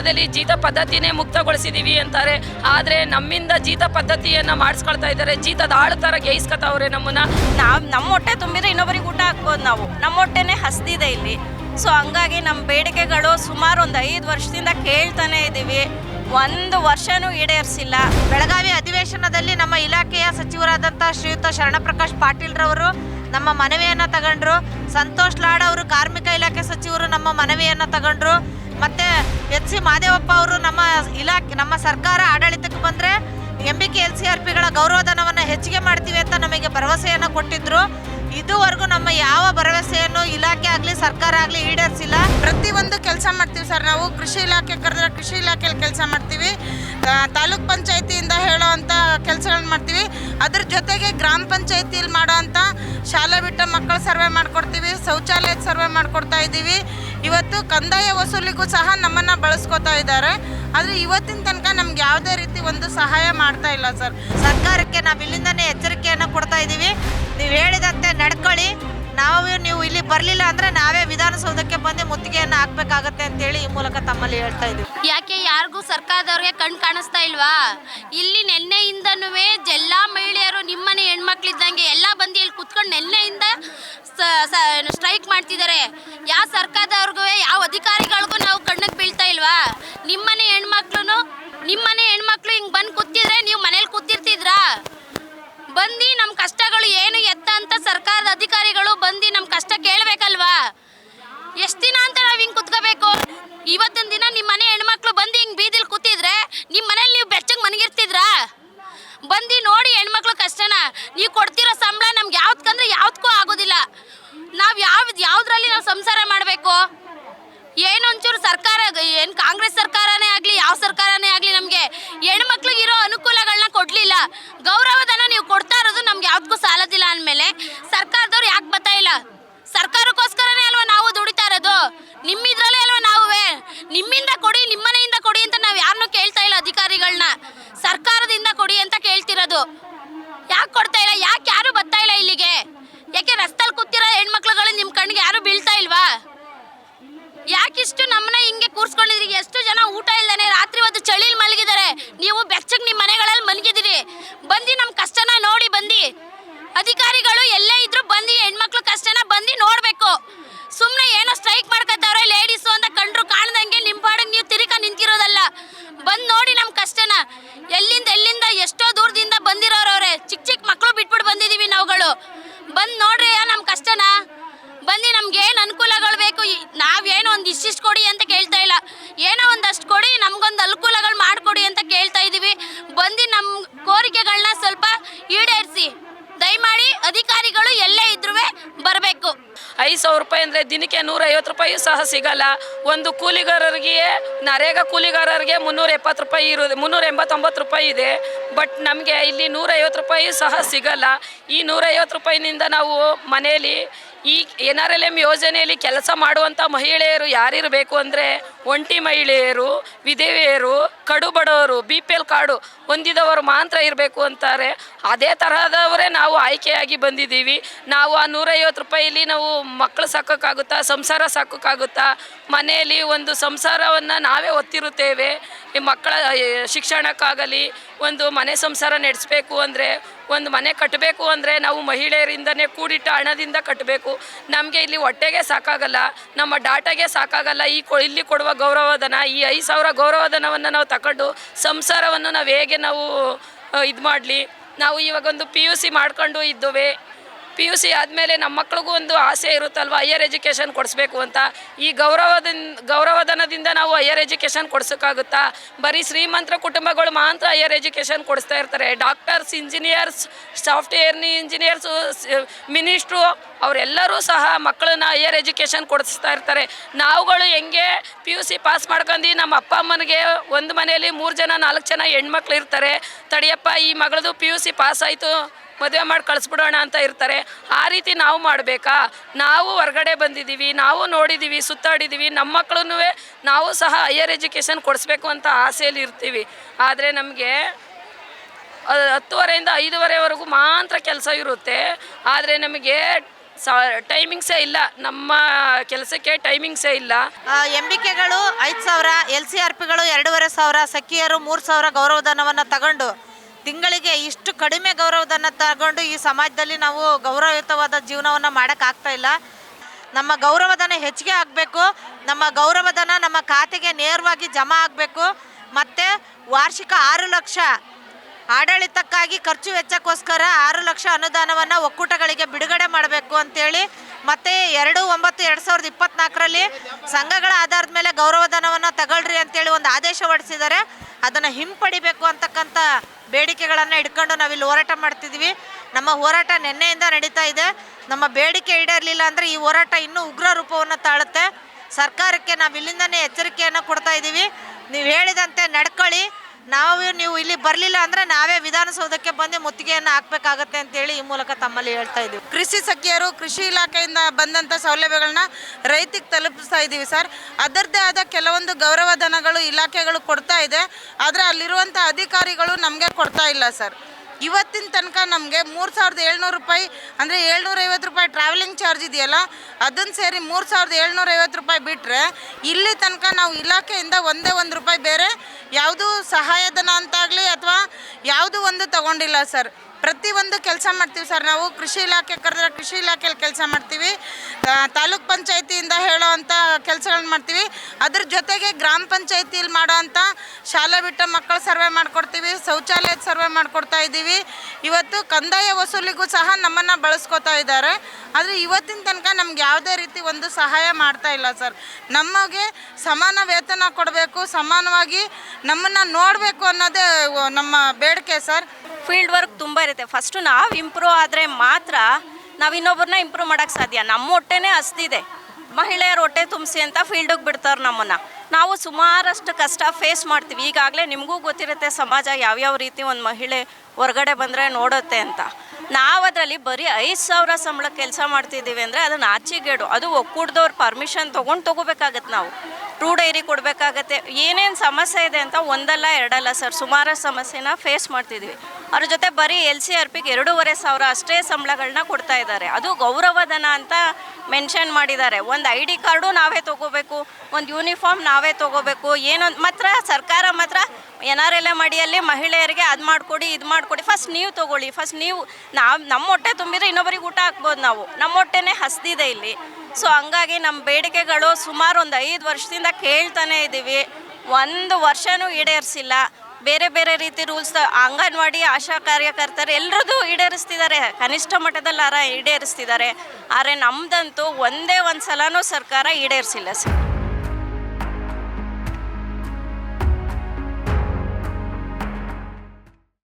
ದೇಶದಲ್ಲಿ ಜೀತ ಪದ್ಧತಿನೇ ಮುಕ್ತಗೊಳಿಸಿದೀವಿ ಅಂತಾರೆ. ಆದರೆ ನಮ್ಮಿಂದ ಜೀತ ಪದ್ಧತಿಯನ್ನು ಮಾಡಿಸ್ಕೊಳ್ತಾ ಇದ್ದಾರೆ. ಜೀತದ ಆಳು ಥರ ಗೇಯಿಸ್ಕೊತಾವ್ರೆ ನಮ್ಮನ್ನ. ನಾವು ನಮ್ಮ ಹೊಟ್ಟೆ ತುಂಬಿದ್ರೆ ಇನ್ನೊಬ್ಬರಿಗೆ ಊಟ ಹಾಕ್ಬೋದು ನಾವು. ನಮ್ಮ ಹೊಟ್ಟೆನೇ ಹಸ್ದಿದೆ ಇಲ್ಲಿ. ಸೊ ಹಂಗಾಗಿ ನಮ್ಮ ಬೇಡಿಕೆಗಳು ಸುಮಾರು ಒಂದು ಐದು ವರ್ಷದಿಂದ ಕೇಳ್ತಾನೆ ಇದ್ದೀವಿ ಒಂದು ವರ್ಷನೂ ಈಡೇರಿಸಿಲ್ಲ. ಬೆಳಗಾವಿ ಅಧಿವೇಶನದಲ್ಲಿ ನಮ್ಮ ಇಲಾಖೆಯ ಸಚಿವರಾದಂಥ ಶ್ರೀಯುತ ಶರಣಪ್ರಕಾಶ್ ಪಾಟೀಲ್ರವರು ನಮ್ಮ ಮನವಿಯನ್ನು ತಗೊಂಡ್ರು. ಸಂತೋಷ್ ಲಾಡ್ ಅವರು ಕಾರ್ಮಿಕ ಇಲಾಖೆ ಸಚಿವರು ನಮ್ಮ ಮನವಿಯನ್ನು ತಗೊಂಡ್ರು. ಮತ್ತೆ ಎಚ್ ಸಿ ಮಾದೇವಪ್ಪ ಅವರು ನಮ್ಮ ಇಲಾಖೆ, ನಮ್ಮ ಸರ್ಕಾರ ಆಡಳಿತಕ್ಕೆ ಬಂದರೆ M B K L C R ಪಿಗಳ ಗೌರವಧನವನ್ನು ಹೆಚ್ಚಿಗೆ ಮಾಡ್ತೀವಿ ಅಂತ ನಮಗೆ ಭರವಸೆಯನ್ನು ಕೊಟ್ಟಿದ್ರು. ಇದುವರೆಗೂ ನಮ್ಮ ಯಾವ ಭರವಸೆಯನ್ನು ಇಲಾಖೆ ಆಗಲಿ, ಸರ್ಕಾರ ಆಗಲಿ ಈಡೇರಿಸಿಲ್ಲ. ಪ್ರತಿಯೊಂದು ಕೆಲಸ ಮಾಡ್ತೀವಿ ಸರ್ ನಾವು. ಕೃಷಿ ಇಲಾಖೆ ಕರೆದ್ರೆ ಕೃಷಿ ಇಲಾಖೆಯಲ್ಲಿ ಕೆಲಸ ಮಾಡ್ತೀವಿ. ತಾಲೂಕು ಪಂಚಾಯತಿಯಿಂದ ಹೇಳೋ ಅಂಥ ಕೆಲಸಗಳನ್ನ ಮಾಡ್ತೀವಿ. ಅದ್ರ ಜೊತೆಗೆ ಗ್ರಾಮ ಪಂಚಾಯತಿಯಲ್ಲಿ ಮಾಡೋ ಅಂಥ ಶಾಲೆ ಬಿಟ್ಟ ಮಕ್ಕಳ ಸರ್ವೆ ಮಾಡಿಕೊಡ್ತೀವಿ. ಶೌಚಾಲಯದ ಸರ್ವೆ ಮಾಡಿಕೊಡ್ತಾ ಇದ್ದೀವಿ. ಇವತ್ತು ಕಂದಾಯ ವಸೂಲಿಗೂ ಸಹ ನಮ್ಮನ್ನು ಬಳಸ್ಕೊತಾ ಇದ್ದಾರೆ. ಆದರೆ ಇವತ್ತಿನ ತನಕ ನಮ್ಗೆ ಯಾವುದೇ ರೀತಿ ಒಂದು ಸಹಾಯ ಮಾಡ್ತಾ ಇಲ್ಲ ಸರ್. ಸರ್ಕಾರಕ್ಕೆ ನಾವು ಇಲ್ಲಿಂದನೇ ಎಚ್ಚರಿಕೆಯನ್ನು ಕೊಡ್ತಾ ಇದ್ದೀವಿ ನೀವು ಹೇಳಿದಂತೆ ನಡ್ಕೊಳ್ಳಿ. ನಾವು ನೀವು ಇಲ್ಲಿ ಬರಲಿಲ್ಲ ಅಂದರೆ ನಾವೇ ವಿಧಾನಸೌಧಕ್ಕೆ ಬಂದು ಮುತ್ತಿಗೆಯನ್ನು ಹಾಕಬೇಕಾಗತ್ತೆ ಅಂತೇಳಿ ಈ ಮೂಲಕ ತಮ್ಮಲ್ಲಿ ಹೇಳ್ತಾ ಇದ್ದೀವಿ ಯಾಕೆ ಯಾರಿಗೂ ಸರ್ಕಾರದವ್ರಿಗೆ ಕಣ್ ಕಾಣಿಸ್ತಾ ಇಲ್ವಾ? ಇಲ್ಲಿ ನೆನ್ನೆಯಿಂದನೂ ಎಲ್ಲ ಮಹಿಳೆಯರು ನಿಮ್ಮನೆ ಹೆಣ್ಮಕ್ಳಿದ್ದಂಗೆ ಎಲ್ಲ ಬಂದು ಕುತ್ಕೊಂಡು ನೆನ್ನೆಯಿಂದ ಸ್ಟ್ರೈಕ್ ಮಾಡ್ತಿದ್ದಾರೆ. ಯಾವ ಸರ್ಕಾರದವ್ರಿಗೂ, ಯಾವ ಅಧಿಕಾರಿಗಳಿಗೂ ನಾವು ಕಣ್ಣಿಗೆ ಬೀಳ್ತಾ ಇಲ್ವಾ? ನಿಮ್ಮನೆ ಹೆಣ್ಮಕ್ಳು ನಿಮ್ಮನೆ ಹೆಣ್ಮಕ್ಳು ಹಿಂಗೆ ಬಂದು ಕೂತಿದ್ರೆ ನೀವು ಮನೇಲಿ ಕೂತಿರ್ತಿದ್ರಾ? ಬಂದು ನಮ್ಮ ಕಷ್ಟಗಳು ಏನು ಎತ್ತ ಅಂತ ಸರ್ಕಾರದ ಅಧಿಕಾರಿಗಳು ಬಂದು ನಮ್ಮ ಕಷ್ಟ ಕೇಳಬೇಕಲ್ವಾ? ಎಷ್ಟು ದಿನ ಅಂತ ನಾವು ಹಿಂಗೆ ಕುತ್ಕೋಬೇಕು? ಇವತ್ತಿನ ದಿನ ನಿಮ್ಮ ಮನೆ ಹೆಣ್ಮಕ್ಳು ಬಂದು ಹಿಂಗೆ ಬೀದಿಲಿ ಕೂತಿದ್ರೆ ನಿಮ್ಮ ಮನೇಲಿ ನೀವು ಬೆಚ್ಚಗೆ ಮನಗಿರ್ತಿದ್ರಾ? ಬಂದು ನೋಡಿ ಹೆಣ್ಮಕ್ಳು ಕಷ್ಟನ. ನೀವು ಕೊಡ್ತಿರೋ ಸಂಬಳ ನಮ್ಗೆ ಯಾವ್ದಕ್ಕಂದ್ರೆ ಯಾವ್ದಕ್ಕೂ ಆಗೋದಿಲ್ಲ ನಾವು ಯಾವ ಯಾವ್ದ್ರಲ್ಲಿ ನಾವು ಸಂಸಾರ ಮಾಡಬೇಕು? ಏನೊಂಚೂರು ಸರ್ಕಾರ, ಏನು ಕಾಂಗ್ರೆಸ್ ಸರ್ಕಾರನೇ ಆಗಲಿ, ಯಾವ ಸರ್ಕಾರನೇ ಆಗಲಿ ನಮಗೆ ಹೆಣ್ಮಕ್ಳಿಗೆ ಇರೋ ಅನುಕೂಲಗಳನ್ನ ಕೊಡಲಿಲ್ಲ. ಗೌರವಧನ ನೀವು ಕೊಡ್ತಾ ಇರೋದು ನಮ್ಗೆ ಯಾವ್ದಕ್ಕೂ ಸಾಲದಿಲ್ಲ ಅಂದಮೇಲೆ ಸರ್ಕಾರದವ್ರು ಯಾಕೆ ಬರ್ತಾ ಇಲ್ಲ? ಸರ್ಕಾರಕ್ಕೋಸ್ಕರನೇ ಅಲ್ವಾ ನಾವು ದುಡಿತಾ ಇರೋದು? ನಿಮ್ಮಿದ್ರಲ್ಲೇ ಅಲ್ವಾ ನಾವೇ ನಿಮ್ಮಿಂದ ಕೊಡಿ ನಿಮ್ಮನೆಯಿಂದ ಕೊಡಿ ಅಂತ ನಾವು ಯಾರನ್ನೂ ಕೇಳ್ತಾ ಇಲ್ಲ ಅಧಿಕಾರಿಗಳನ್ನ ಸರ್ಕಾರದಿಂದ ಕೊಡಿ ಅಂತ ಕೇಳ್ತಿರೋದು. ಯಾಕೆ ಕೊಡ್ತಾ ಇಲ್ಲ ಯಾಕೆ ಯಾರು ಬರ್ತಾ ಇಲ್ಲ ಇಲ್ಲಿಗೆ ಯಾಕೆ ರಸ್ತಲ್ಲಿ ಕೂತಿರೋ ಹೆಣ್ಮಕ್ಳುಗಳು ನಿಮ್ಮ ಕಣ್ಣಿಗೆ ಯಾರು ಬೀಳ್ತಾ ಇಲ್ವಾ ಯಾಕಿಷ್ಟು ನಮ್ಮನ್ನ ಹಿಂಗೆ ಕೂರ್ಸ್ಕೊಂಡಿದ್ರಿ? ಎಷ್ಟು ಜನ ಊಟ ಇಲ್ದಾನೆ ರಾತ್ರಿ ಹೊತ್ತು ಚಳಿಲಿ ಮಲಗಿದ್ದಾರೆ. ನೀವು ಬೆಚ್ಚಗೆ ನಿಮ್ಮ ಮನೆಗಳಲ್ಲಿ ಮಲಗಿದಿರಿ ಬಂದು ನಮ್ಮ ಕಷ್ಟನ ನೋಡಿ ಬಂದು. ಅಧಿಕಾರಿಗಳು ಎಲ್ಲೇ ಇದ್ರು ಬಂದು, ಹೆಣ್ಮಕ್ಳು ಕಷ್ಟನ ಬಂದು ನೋಡಬೇಕು. ಸುಮ್ಮನೆ ಏನೋ ಸ್ಟ್ರೈಕ್ ಮಾಡ್ಕೊತಾವ್ರೆ ಲೇಡೀಸು ಅಂತ ಕಂಡ್ರು ಕಾಣ್ದಂಗೆ ನಿಮ್ಮ ಪಾಡಿಗೆ ನೀವು ತಿರುಗ ನಿಂತಿರೋದಲ್ಲ. ಬಂದು ನೋಡಿ ನಮ್ಮ ಕಷ್ಟನ. ಎಲ್ಲಿಂದ ಎಲ್ಲಿಂದ ಎಷ್ಟೋ ದೂರದಿಂದ ಬಂದಿರೋರವ್ರೆ ಚಿಕ್ಕ ಚಿಕ್ಕ ಮಕ್ಕಳು ಬಿಟ್ಬಿಟ್ಟು ಬಂದಿದ್ದೀವಿ ನಾವುಗಳು. ಬಂದು ನೋಡ್ರಿ ನಮ್ಮ ಕಷ್ಟನ. ಬಂದು ನಮ್ಗೆ ಏನು ಅನುಕೂಲಗಳು ಬೇಕು? ಈ- ನಾವೇನು ಒಂದು ಇಷ್ಟಿಷ್ಟು ಕೊಡಿ ಅಂತ ಕೇಳ್ತಾ ಇಲ್ಲ ಏನೋ ಒಂದಷ್ಟು ಕೊಡಿ ನಮ್ಗೊಂದು ಅನುಕೂಲಗಳು ಮಾಡಿಕೊಡಿ ಅಂತ ಕೇಳ್ತಾ ಇದ್ದೀವಿ ಬಂದು ನಮ್ಮ ಕೋರಿಕೆಗಳನ್ನ ಸ್ವಲ್ಪ ಈಡೇರಿಸಿ ದಯಮಾಡಿ ಅಧಿಕಾರಿಗಳು ಎಲ್ಲೇ ಇದ್ರೂ ಬರಬೇಕು. ಐದು ಸಾವಿರ ರೂಪಾಯಿ ಅಂದರೆ ದಿನಕ್ಕೆ ನೂರೈವತ್ತು ರೂಪಾಯಿ ಸಹ ಸಿಗಲ್ಲ. ಒಂದು ಕೂಲಿಗಾರರಿಗೆ ನರೇಗಾ ಕೂಲಿಗಾರರಿಗೆ ಮುನ್ನೂರ ಎಪ್ಪತ್ತು ರೂಪಾಯಿ ಇರೋದು ಮುನ್ನೂರ ಎಂಬತ್ತೊಂಬತ್ತು ರೂಪಾಯಿ ಇದೆ. ಬಟ್ ನಮಗೆ ಇಲ್ಲಿ ನೂರೈವತ್ತು ರೂಪಾಯಿ ಸಹ ಸಿಗಲ್ಲ. ಈ ನೂರೈವತ್ತು ರೂಪಾಯಿನಿಂದ ನಾವು ಮನೆಯಲ್ಲಿ ಈ ಎನ್ ಆರ್ ಎಲ್ ಎಂ ಯೋಜನೆಯಲ್ಲಿ ಕೆಲಸ ಮಾಡುವಂಥ ಮಹಿಳೆಯರು ಯಾರಿರಬೇಕು ಅಂದರೆ ಒಂಟಿ ಮಹಿಳೆಯರು, ವಿಧವೆಯರು ಕಡು ಬಡವರು ಬಿ ಪಿ ಎಲ್ ಕಾರ್ಡು ಹೊಂದಿದವರು ಮಾತ್ರ ಇರಬೇಕು ಅಂತಾರೆ. ಅದೇ ತರಹದವರೇ ನಾವು ಆಯ್ಕೆಯಾಗಿ ಬಂದಿದ್ದೀವಿ. ನಾವು ಆ ನೂರೈವತ್ತು ರೂಪಾಯಿಲಿ ನಾವು ಮಕ್ಕಳು ಸಾಕೋಕ್ಕಾಗುತ್ತಾ, ಸಂಸಾರ ಸಾಕೋಕ್ಕಾಗುತ್ತಾ, ಮನೆಯಲ್ಲಿ ಒಂದು ಸಂಸಾರವನ್ನು ನಾವೇ ಒತ್ತಿರುತ್ತೇವೆ. ಈ ಮಕ್ಕಳ ಶಿಕ್ಷಣಕ್ಕಾಗಲಿ, ಒಂದು ಮನೆ ಸಂಸಾರ ನಡೆಸಬೇಕು ಅಂದರೆ, ಒಂದು ಮನೆ ಕಟ್ಟಬೇಕು ಅಂದರೆ ನಾವು ಮಹಿಳೆಯರಿಂದನೇ ಕೂಡಿಟ್ಟ ಹಣದಿಂದ ಕಟ್ಟಬೇಕು. ನಮಗೆ ಇಲ್ಲಿ ಹೊಟ್ಟೆಗೆ ಸಾಕಾಗಲ್ಲ, ನಮ್ಮ ಡಾಟಾಗೆ ಸಾಕಾಗಲ್ಲ, ಈ ಇಲ್ಲಿ ಕೊಡುವ ಗೌರವಧನ ಈ ಐದು ಸಾವಿರ ಗೌರವಧನವನ್ನು ನಾವು ತಗೊಂಡು ಸಂಸಾರವನ್ನು ನಾವು ಹೇಗೆ ನಾವು ಇದು ಮಾಡಲಿ ನಾವು ಇವಾಗೊಂದು ಪಿ ಯು ಸಿ ಮಾಡ್ಕೊಂಡು ಇದ್ದೇವೆ. ಪಿ ಯು ಸಿ ಆದಮೇಲೆ ನಮ್ಮ ಮಕ್ಳಿಗೂ ಒಂದು ಆಸೆ ಇರುತ್ತಲ್ವ? ಹೈಯರ್ ಎಜುಕೇಷನ್ ಕೊಡಿಸ್ಬೇಕು ಅಂತ. ಈ ಗೌರವದಿಂದ, ಗೌರವಧನದಿಂದ ನಾವು ಹೈಯರ್ ಎಜುಕೇಷನ್ ಕೊಡ್ಸೋಕ್ಕಾಗುತ್ತಾ? ಬರೀ ಶ್ರೀಮಂತ್ರ ಕುಟುಂಬಗಳು ಮಾತ್ರ ಹೈಯರ್ ಎಜುಕೇಷನ್ ಕೊಡಿಸ್ತಾ ಇರ್ತಾರೆ. Doctors engineers software engineers minister ಅವರೆಲ್ಲರೂ ಸಹ ಮಕ್ಕಳನ್ನ ಹೈಯರ್ ಎಜುಕೇಷನ್ ಕೊಡಿಸ್ತಾ ಇರ್ತಾರೆ. ನಾವುಗಳು ಹೆಂಗೆ ಪಿ ಯು ಸಿ ಪಾಸ್ ಮಾಡ್ಕೊಂಡು ನಮ್ಮ ಅಪ್ಪ ಅಮ್ಮನಿಗೆ ಒಂದು ಮನೆಯಲ್ಲಿ ಮೂರು ಜನ, ನಾಲ್ಕು ಜನ ಹೆಣ್ಮಕ್ಳು ಇರ್ತಾರೆ. ತಡಿಯಪ್ಪ, ಈ ಮಗಳದು ಪಿ ಯು ಸಿ ಪಾಸ್ ಆಯಿತು. ಮದುವೆ ಮಾಡಿ ಕಳಿಸ್ಬಿಡೋಣ ಅಂತ ಇರ್ತಾರೆ. ಆ ರೀತಿ ನಾವು ಮಾಡಬೇಕಾ? ನಾವು ಹೊರಗಡೆ ಬಂದಿದ್ದೀವಿ, ನಾವು ನೋಡಿದ್ದೀವಿ, ಸುತ್ತಾಡಿದ್ದೀವಿ, ನಮ್ಮ ಮಕ್ಕಳೂ ನಾವು ಸಹ ಹೈಯರ್ ಎಜುಕೇಷನ್ ಕೊಡಿಸ್ಬೇಕು ಅಂತ ಆಸೆಯಲ್ಲಿ ಇರ್ತೀವಿ. ಆದರೆ ನಮಗೆ ಹತ್ತುವರೆಯಿಂದ ಐದುವರೆವರೆಗೂ ಮಾತ್ರ ಕೆಲಸ ಇರುತ್ತೆ. ಆದರೆ ನಮಗೆ ಸ ಟೈಮಿಂಗ್ಸೇ ಇಲ್ಲ. ನಮ್ಮ ಕೆಲಸಕ್ಕೆ ಟೈಮಿಂಗ್ಸೇ ಇಲ್ಲ. ಎಂ ಬಿ ಕೆಗಳು ಐದು ಸಾವಿರ, ಎಲ್ ಸಿ ಆರ್ ಪಿಗಳು ಎರಡೂವರೆ ಸಾವಿರ, ಸಖಿಯರು ಮೂರು ಸಾವಿರ ಗೌರವಧನವನ್ನು ತಗೊಂಡು ತಿಂಗಳಿಗೆ ಇಷ್ಟು ಕಡಿಮೆ ಗೌರವಧನ ತಗೊಂಡು ಈ ಸಮಾಜದಲ್ಲಿ ನಾವು ಗೌರವಯುತವಾದ ಜೀವನವನ್ನು ಮಾಡೋಕ್ಕಾಗ್ತಾ ಇಲ್ಲ. ನಮ್ಮ ಗೌರವಧನ ಹೆಚ್ಚಿಗೆ ಆಗಬೇಕು, ನಮ್ಮ ಗೌರವಧನ ನಮ್ಮ ಖಾತೆಗೆ ನೇರವಾಗಿ ಜಮಾ ಆಗಬೇಕು, ಮತ್ತು ವಾರ್ಷಿಕ ಆರು ಲಕ್ಷ ಆಡಳಿತಕ್ಕಾಗಿ ಖರ್ಚು ವೆಚ್ಚಕ್ಕೋಸ್ಕರ ಆರು ಲಕ್ಷ ಅನುದಾನವನ್ನು ಒಕ್ಕೂಟಗಳಿಗೆ ಬಿಡುಗಡೆ ಮಾಡಬೇಕು ಅಂತೇಳಿ ಮತ್ತು ಎರಡು ಒಂಬತ್ತು ಎರಡು ಸಾವಿರದ ಇಪ್ಪತ್ನಾಲ್ಕರಲ್ಲಿ ಸಂಘಗಳ ಆಧಾರದ ಮೇಲೆ ಗೌರವಧನವನ್ನು ತಗೊಳ್ರಿ ಅಂತೇಳಿ ಒಂದು ಆದೇಶ ಹೊರಡಿಸಿದ್ದಾರೆ. ಅದನ್ನು ಹಿಂಪಡಿಬೇಕು ಅಂತಕ್ಕಂಥ ಬೇಡಿಕೆಗಳನ್ನು ಇಟ್ಕೊಂಡು ನಾವಿಲ್ಲಿ ಹೋರಾಟ ಮಾಡ್ತಿದ್ದೀವಿ ನಮ್ಮ ಹೋರಾಟ ನಿನ್ನೆಯಿಂದ ನಡೀತಾ ಇದೆ. ನಮ್ಮ ಬೇಡಿಕೆ ಈಡೇರಲಿಲ್ಲ ಅಂದರೆ ಈ ಹೋರಾಟ ಇನ್ನೂ ಉಗ್ರ ರೂಪವನ್ನು ತಾಳುತ್ತೆ. ಸರ್ಕಾರಕ್ಕೆ ನಾವು ಇಲ್ಲಿಂದನೇ ಎಚ್ಚರಿಕೆಯನ್ನು ಕೊಡ್ತಾ ಇದ್ದೀವಿ ನೀವು ಹೇಳಿದಂತೆ ನಡ್ಕೊಳ್ಳಿ. ನಾವು ನೀವು ಇಲ್ಲಿ ಬರಲಿಲ್ಲ ಅಂದರೆ ನಾವೇ ವಿಧಾನಸೌಧಕ್ಕೆ ಬಂದು ಮುತ್ತಿಗೆಯನ್ನು ಹಾಕಬೇಕಾಗತ್ತೆ ಅಂತೇಳಿ ಈ ಮೂಲಕ ತಮ್ಮಲ್ಲಿ ಹೇಳ್ತಾ ಇದ್ದೀವಿ. ಕೃಷಿ ಸಖಿಯರು, ಕೃಷಿ ಇಲಾಖೆಯಿಂದ ಬಂದಂಥ ಸೌಲಭ್ಯಗಳನ್ನ ರೈತಿಗೆ ತಲುಪಿಸ್ತಾ ಇದ್ದೀವಿ ಸರ್. ಅದರದ್ದೇ ಆದ ಕೆಲವೊಂದು ಗೌರವಧನಗಳು ಇಲಾಖೆಗಳು ಕೊಡ್ತಾ ಇದೆ. ಆದರೆ ಅಲ್ಲಿರುವಂಥ ಅಧಿಕಾರಿಗಳು ನಮಗೆ ಕೊಡ್ತಾ ಇಲ್ಲ ಸರ್. ಇವತ್ತಿನ ತನಕ ನಮಗೆ ಮೂರು ಸಾವಿರದ ಏಳ್ನೂರು ರೂಪಾಯಿ ಅಂದರೆ ಏಳ್ನೂರೈವತ್ತು ರೂಪಾಯಿ ಟ್ರಾವೆಲಿಂಗ್ ಚಾರ್ಜ್ ಇದೆಯಲ್ಲ, ಅದನ್ನು ಸೇರಿ ಮೂರು ಸಾವಿರದ ಏಳ್ನೂರೈವತ್ತು ರೂಪಾಯಿ ಬಿಟ್ಟರೆ ಇಲ್ಲಿ ತನಕ ನಾವು ಇಲಾಖೆಯಿಂದ ಒಂದೇ ಒಂದು ರೂಪಾಯಿ ಬೇರೆ ಯಾವುದೂ ಸಹಾಯಧನ ಅಂತಾಗಲಿ ಅಥವಾ ಯಾವುದೂ ಒಂದು ತಗೊಂಡಿಲ್ಲ ಸರ್. ಪ್ರತಿಯೊಂದು ಕೆಲಸ ಮಾಡ್ತೀವಿ ಸರ್ ನಾವು. ಕೃಷಿ ಇಲಾಖೆ ಕರೆದ್ರೆ ಕೃಷಿ ಇಲಾಖೆಯಲ್ಲಿ ಕೆಲಸ ಮಾಡ್ತೀವಿ. ತಾಲೂಕ್ ಪಂಚಾಯತಿಯಿಂದ ಹೇಳೋ ಅಂಥ ಕೆಲಸಗಳನ್ನ ಮಾಡ್ತೀವಿ. ಅದ್ರ ಜೊತೆಗೆ ಗ್ರಾಮ ಪಂಚಾಯತಿಯಲ್ಲಿ ಮಾಡೋ ಅಂಥ ಶಾಲೆ ಬಿಟ್ಟ ಮಕ್ಕಳು ಸರ್ವೆ ಮಾಡ್ಕೊಡ್ತೀವಿ, ಶೌಚಾಲಯದ ಸರ್ವೆ ಮಾಡ್ಕೊಡ್ತಾ ಇದ್ದೀವಿ. ಇವತ್ತು ಕಂದಾಯ ವಸೂಲಿಗೂ ಸಹ ನಮ್ಮನ್ನು ಬಳಸ್ಕೊತಾ ಇದ್ದಾರೆ. ಆದರೆ ಇವತ್ತಿನ ತನಕ ನಮ್ಗೆ ಯಾವುದೇ ರೀತಿ ಒಂದು ಸಹಾಯ ಮಾಡ್ತಾ ಇಲ್ಲ ಸರ್. ನಮಗೆ ಸಮಾನ ವೇತನ ಕೊಡಬೇಕು, ಸಮಾನವಾಗಿ ನಮ್ಮನ್ನು ನೋಡಬೇಕು ಅನ್ನೋದೇ ನಮ್ಮ ಬೇಡಿಕೆ ಸರ್. ಫೀಲ್ಡ್ ವರ್ಕ್ ತುಂಬ ಇರುತ್ತೆ. ಫಸ್ಟು ನಾವು ಇಂಪ್ರೂವ್ ಆದರೆ ಮಾತ್ರ ನಾವು ಇನ್ನೊಬ್ಬರನ್ನ ಇಂಪ್ರೂವ್ ಮಾಡೋಕ್ಕೆ ಸಾಧ್ಯ. ನಮ್ಮ ಹೊಟ್ಟೆನೇ ಹಸ್ದಿದೆ ಮಹಿಳೆಯರ ಹೊಟ್ಟೆ ತುಂಬಿಸಿ ಅಂತ ಫೀಲ್ಡಿಗೆ ಬಿಡ್ತಾರೆ ನಮ್ಮನ್ನು. ನಾವು ಸುಮಾರಷ್ಟು ಕಷ್ಟ ಫೇಸ್ ಮಾಡ್ತೀವಿ. ಈಗಾಗಲೇ ನಿಮಗೂ ಗೊತ್ತಿರುತ್ತೆ, ಸಮಾಜ ಯಾವ್ಯಾವ ರೀತಿ ಒಂದು ಮಹಿಳೆ ಹೊರಗಡೆ ಬಂದರೆ ನೋಡುತ್ತೆ ಅಂತ. ನಾವು ಅದರಲ್ಲಿ ಬರೀ ಐದು ಸಾವಿರ ಸಂಬಳ ಕೆಲಸ ಮಾಡ್ತಿದ್ದೀವಿ ಅಂದರೆ ಅದು ನಾಚಿಗೇಡು ಅದು ಒಕ್ಕೂಟದವ್ರ ಪರ್ಮಿಷನ್ ತೊಗೊಂಡು ತೊಗೋಬೇಕಾಗತ್ತೆ ನಾವು. ಟ್ರೂ ಡೈರಿ ಕೊಡಬೇಕಾಗತ್ತೆ. ಏನೇನು ಸಮಸ್ಯೆ ಇದೆ ಅಂತ ಒಂದಲ್ಲ ಎರಡಲ್ಲ ಸರ್ ಸುಮಾರು ಸಮಸ್ಯೆನ ಫೇಸ್ ಮಾಡ್ತಿದ್ವಿ ಅದ್ರ ಜೊತೆ ಬರೀ ಎಲ್ ಸಿ ಆರ್ ಪಿಗೆ ಎರಡೂವರೆ ಸಾವಿರ ಅಷ್ಟೇ ಸಂಬಳಗಳನ್ನ ಕೊಡ್ತಾ ಇದ್ದಾರೆ. ಅದು ಗೌರವಧನ ಅಂತ ಮೆನ್ಷನ್ ಮಾಡಿದ್ದಾರೆ. ಒಂದು ಐ ಡಿ ಕಾರ್ಡು ನಾವೇ ತೊಗೋಬೇಕು, ಒಂದು ಯೂನಿಫಾರ್ಮ್ ನಾವೇ ತೊಗೋಬೇಕು ಏನೊಂದು ಮಾತ್ರ ಸರ್ಕಾರ ಮಾತ್ರ ಎನ್ ಆರ್ ಎಲ್ ಎಂ ಅಡಿಯಲ್ಲಿ ಮಹಿಳೆಯರಿಗೆ ಅದು ಮಾಡಿಕೊಡಿ, ಇದು ಮಾಡಿಕೊಡಿ. ಫಸ್ಟ್ ನೀವು ತೊಗೊಳ್ಳಿ ಫಸ್ಟ್ ನೀವು ನಾವು ನಮ್ಮ ಹೊಟ್ಟೆ ತುಂಬಿದ್ರೆ ಇನ್ನೊಬ್ಬರಿಗೆ ಊಟ ಹಾಕ್ಬೋದು ನಾವು. ನಮ್ಮ ಹೊಟ್ಟೆನೇ ಹಸ್ದಿದೆ ಇಲ್ಲಿ. ಸೊ ಹಂಗಾಗಿ ನಮ್ಮ ಬೇಡಿಕೆಗಳು ಸುಮಾರು ಒಂದು ಐದು ವರ್ಷದಿಂದ ಕೇಳ್ತಾನೆ ಇದ್ದೀವಿ ಒಂದು ವರ್ಷನೂ ಈಡೇರಿಸಿಲ್ಲ. ಬೇರೆ ಬೇರೆ ರೀತಿ ರೂಲ್ಸ್, ಅಂಗನವಾಡಿ ಆಶಾ ಕಾರ್ಯಕರ್ತರು ಎಲ್ಲರದ್ದು ಈಡೇರಿಸ್ತಿದ್ದಾರೆ. ಕನಿಷ್ಠ ಮಟ್ಟದಲ್ಲಿ ಅರ ಈಡೇರಿಸ್ತಿದ್ದಾರೆ. ಆದರೆ ನಮ್ಮದಂತೂ ಒಂದೇ ಒಂದು ಸಲನೂ ಸರ್ಕಾರ ಈಡೇರಿಸಿಲ್ಲ ಸರ್.